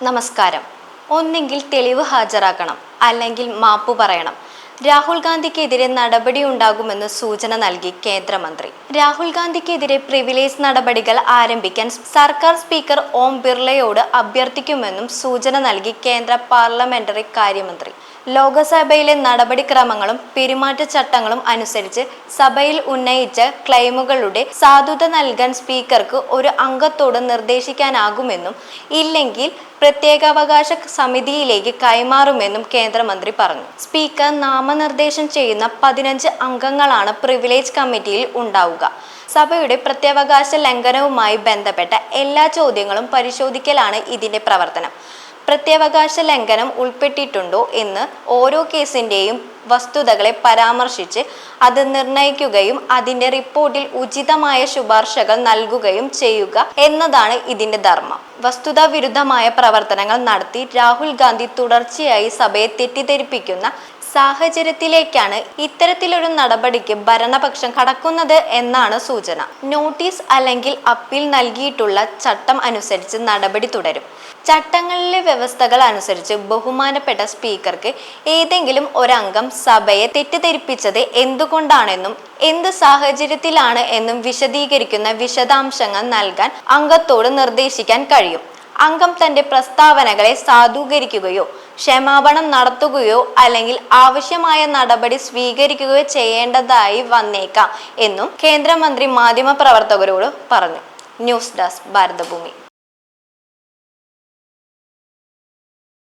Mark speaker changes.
Speaker 1: നമസ്കാരം. ഒന്നെങ്കിൽ തെളിവ് ഹാജരാക്കണം അല്ലെങ്കിൽ മാപ്പ് പറയണം. രാഹുൽ ഗാന്ധിക്കെതിരെ നടപടി ഉണ്ടാകുമെന്ന് സൂചന നൽകി കേന്ദ്രമന്ത്രി. രാഹുൽ ഗാന്ധിക്കെതിരെ പ്രിവിലേജ് നടപടികൾ ആരംഭിക്കാൻ സർക്കാർ സ്പീക്കർ ഓം ബിർളയോട് അഭ്യർത്ഥിക്കുമെന്നും സൂചന നൽകി കേന്ദ്ര പാർലമെന്ററി കാര്യമന്ത്രി ലോകസഭയിലെ നടപടിക്രമങ്ങളും പെരുമാറ്റച്ചട്ടങ്ങളും അനുസരിച്ച് സഭയിൽ ഉന്നയിച്ച ക്ലെയിമുകളുടെ സാധുത നൽകാൻ സ്പീക്കർക്ക് ഒരു അംഗത്തോട് നിർദ്ദേശിക്കാനാകുമെന്നും ഇല്ലെങ്കിൽ പ്രത്യേകാവകാശ സമിതിയിലേക്ക് കൈമാറുമെന്നും കേന്ദ്രമന്ത്രി പറഞ്ഞു. സ്പീക്കർ നാമനിർദ്ദേശം ചെയ്യുന്ന പതിനഞ്ച് അംഗങ്ങളാണ് പ്രിവിലേജ് കമ്മിറ്റിയിൽ ഉണ്ടാവുക. സഭയുടെ പ്രത്യാവകാശ ലംഘനവുമായി ബന്ധപ്പെട്ട എല്ലാ ചോദ്യങ്ങളും പരിശോധിക്കലാണ് ഇതിന്റെ പ്രവർത്തനം. പ്രത്യേകാവകാശ ലംഘനം ഉൾപ്പെട്ടിട്ടുണ്ടോ എന്ന് ഓരോ കേസിന്റെയും വസ്തുതകളെ പരാമർശിച്ച് അത് നിർണയിക്കുകയും അതിന്റെ റിപ്പോർട്ടിൽ ഉചിതമായ ശുപാർശകൾ നൽകുകയും ചെയ്യുക എന്നതാണ് ഇതിന്റെ ധർമ്മം. വസ്തുതാ വിരുദ്ധമായ പ്രവർത്തനങ്ങൾ നടത്തി രാഹുൽ ഗാന്ധി തുടർച്ചയായി സഭയെ തെറ്റിദ്ധരിപ്പിക്കുന്ന സാഹചര്യത്തിലേക്കാണ് ഇത്തരത്തിലൊരു നടപടിക്ക് ഭരണപക്ഷം കടക്കുന്നത് എന്നാണ് സൂചന. നോട്ടീസ് അല്ലെങ്കിൽ അപ്പീൽ നൽകിയിട്ടുള്ള ചട്ടം അനുസരിച്ച് നടപടി തുടരും. ചട്ടങ്ങളിലെ വ്യവസ്ഥകൾ അനുസരിച്ച് ബഹുമാനപ്പെട്ട സ്പീക്കർക്ക് ഏതെങ്കിലും ഒരംഗം സഭയെ തെറ്റിദ്ധരിപ്പിച്ചത് എന്തുകൊണ്ടാണെന്നും എന്ത് സാഹചര്യത്തിലാണ് എന്നും വിശദീകരിക്കുന്ന വിശദാംശങ്ങൾ നൽകാൻ അംഗത്തോട് നിർദ്ദേശിക്കാൻ കഴിയും. അംഗം തന്റെ പ്രസ്താവനകളെ സാധൂകരിക്കുകയോ ക്ഷമാപണം നടത്തുകയോ അല്ലെങ്കിൽ ആവശ്യമായ നടപടി സ്വീകരിക്കുകയോ ചെയ്യേണ്ടതായി വന്നേക്കാം എന്നും കേന്ദ്രമന്ത്രി മാധ്യമപ്രവർത്തകരോട് പറഞ്ഞു. News desk Bharatabhoomi.